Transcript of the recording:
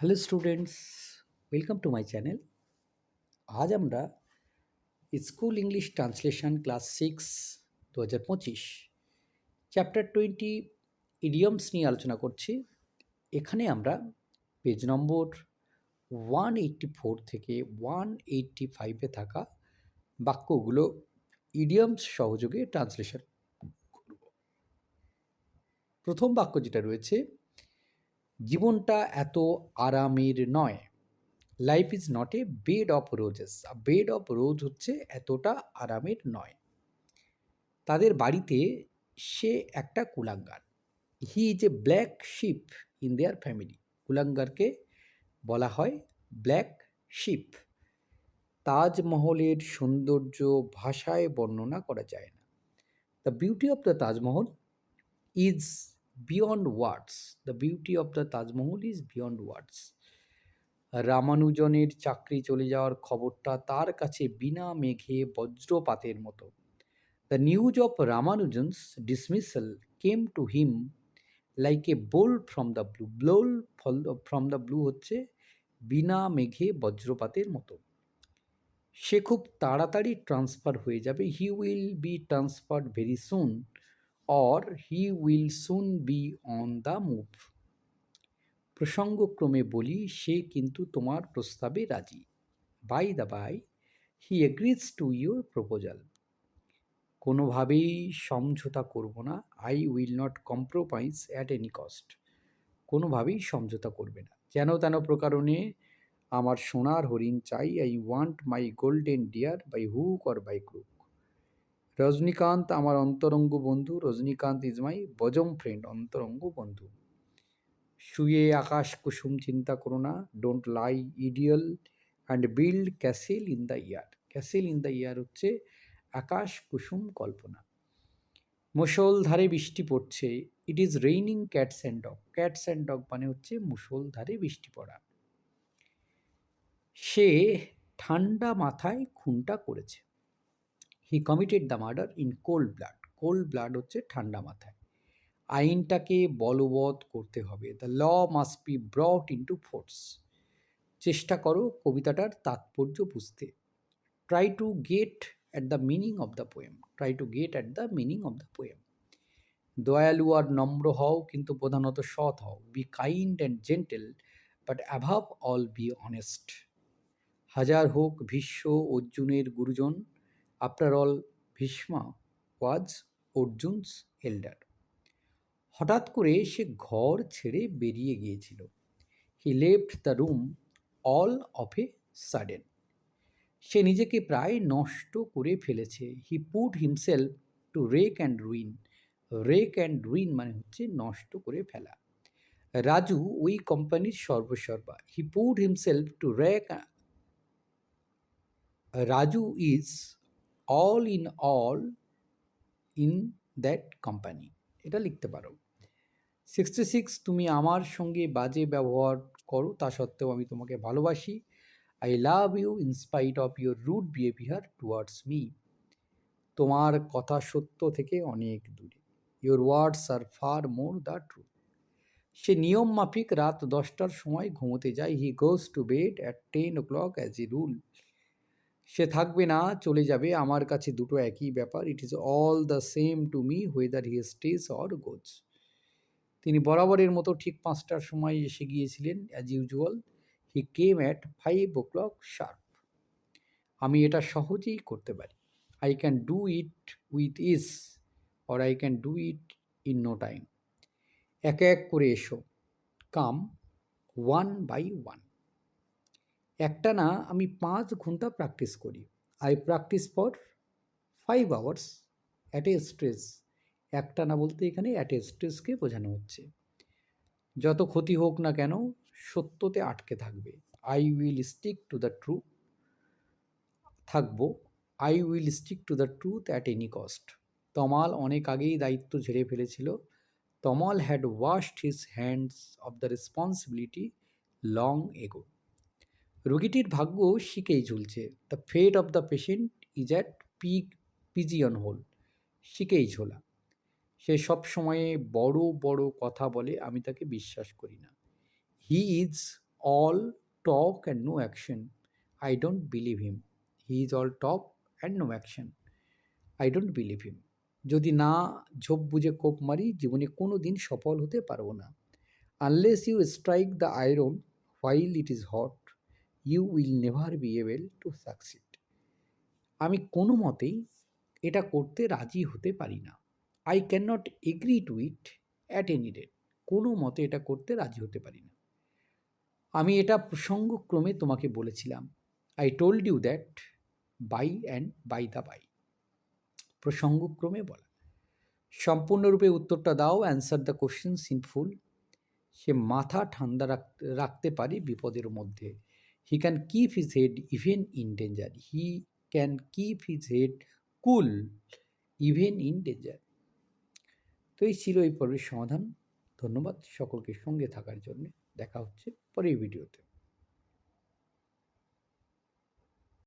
Hello students welcome to my channel আজ আমরা school English translation class six দু হাজার পঁচিশ চ্যাপ্টার টোয়েন্টি ইডিয়মস নিয়ে আলোচনা করছি এখানে আমরা page number one eighty four থেকে ওয়ান এইট্টি ফাইভে থাকা বাক্যগুলো ইডিয়মস সহযোগে ট্রান্সলেশন প্রথম বাক্য যেটা রয়েছে জীবনটা এত আরামের নয়। Life is not a bed of roses bed of rose হচ্ছে এতটা আরামের নয়। তাদের বাড়িতে সে একটা কুলাঙ্গার। He is a black sheep in their family কুলাঙ্গারকে বলা হয় ব্ল্যাক শিপ তাজমহলের সৌন্দর্য ভাষায় বর্ণনা করা যায় না। The beauty of the Taj Mahal is beyond words the beauty of the Taj Mahal is beyond words রামানুজনের চাকরি চলে যাওয়ার খবরটা তার কাছে বিনা মেঘে বজ্রপাতের মতো। The news of Ramanujan's dismissal came to him like a bolt from the blue bolt from the blue হচ্ছে বিনা মেঘে বজ্রপাতের মতো। সে খুব তাড়াতাড়ি ট্রান্সফার হয়ে যাবে। He will be transferred very soon or he will soon be on the move প্রসঙ্গক্রমে বলি, সে কিন্তু তোমার প্রস্তাবে রাজি। By the by he agrees to your proposal কোনোভাবেই সমঝোতা করব না। I will not compromise at any cost কোনোভাবেই সমঝোতা করবে না। যেন তেন প্রকারণে আমার সোনার হরিণ চাই। I want my golden deer by hook or by crook Rajinikanth আমার অন্তরঙ্গ বন্ধু, Rajinikanth is my bosom friend অন্তরঙ্গ বন্ধু। শুয়ে আকাশ কুসুম চিন্তা করো না don't lie idle and build castle in the air castle in the air হচ্ছে আকাশ কুসুম কল্পনা। মুসলধারে বৃষ্টি পড়ছে it is raining cats and dog cats and dog মানে হচ্ছে মুসলধারে বৃষ্টি পড়া। সে ঠান্ডা মাথায় খুনটা করেছে। He committed the murder in cold blood cold blood হচ্ছে ঠান্ডা মাথায়। আইনটাকে বলবৎ করতে হবে। The law must be brought into force চেষ্টা করো কবিতাটার তাৎপর্য বুঝতে। Try to get at the meaning of the poem try to get at the meaning of the poem দয়ালু আর নম্র হও, কিন্তু প্রধানত সৎ হও। Be kind and gentle but above all be honest হাজার হোক ভীষ্ম অর্জুনের গুরুজন after all Bhishma was Arjun's elder হঠাৎ করে সে ঘর ছেড়ে বেরিয়ে গিয়েছিল। He left the room all of a sudden সে নিজেকে প্রায় নষ্ট করে ফেলেছে। He put himself to wreck and ruin wreck and ruin মানে হচ্ছে নষ্ট করে ফেলা। রাজু ওই কোম্পানির সর্বসর্বা। He put himself to wreck Raju is all in all in that company এটা লিখতে পারো। সিক্সটি সিক্স তুমি আমার সঙ্গে বাজে ব্যবহার করো, তা সত্ত্বেও আমি তোমাকে ভালোবাসি। I love you in spite of your rude behaviour towards me তোমার কথা সত্য থেকে অনেক দূরে। Your words are far more the truth সে নিয়ম মাফিক রাত দশটার সময় ঘুমোতে যায়। He goes to bed at ten o'clock as a rule সে থাকবে না, চলে যাবে। আমার কাছে দুটো একই ব্যাপার। It is all the same to me whether he stays or goes তিনি বরাবরের মতো ঠিক পাঁচটার সময় এসে গিয়েছিলেন as usual he came at five o'clock sharp আমি এটা সহজেই করতে পারি। I can do it with ease or I can do it in no time এক এক করে এসো। কাম ওয়ান বাই ওয়ান একটা না আমি পাঁচ ঘণ্টা প্র্যাকটিস করি। I practise for five hours at a stretch একটা না বলতে এখানে অ্যাট এ স্ট্রেসকে বোঝানো হচ্ছে। যত ক্ষতি হোক না কেন, সত্যতে আটকে থাকবে। I will stick to the true থাকব। I will stick to the truth at any cost Tamal অনেক আগেই দায়িত্ব ঝেড়ে ফেলেছিল। Tamal had washed his hands of the responsibility long ago রোগীটির ভাগ্য শিকেই ঝুলছে। The fate of the patient is at pick pigeon hole শিকেই ঝোলা। সে সব সময়ে বড় বড় কথা বলে আমি তাকে বিশ্বাস করি না। He is all talk and no action I don't believe him he is all talk and no action I don't believe him যদি না ঝোপ বুঝে কোপ মারি, জীবনে কোনো দিন সফল হতে পারব না। Unless you strike the iron while it is hot you will never be able to succeed আমি কোনো মতেই এটা করতে রাজি হতে পারি না। I can not agree to it at any rate কোনো মতে এটা করতে রাজি হতে পারি না। আমি এটা প্রসঙ্গক্রমে তোমাকে বলেছিলাম। I told you that by and by the by প্রসঙ্গক্রমে বলা। সম্পূর্ণরূপে উত্তরটা দাও answer the question in full সে মাথা ঠান্ডা রাখতে পারে বিপদের মধ্যে। He can keep his head even in danger he can keep his head cool even in danger তো এই ছিল এই পর্বের সমাধান। ধন্যবাদ সকলকে সঙ্গে থাকার জন্য। দেখা হচ্ছে পরের ভিডিওতে।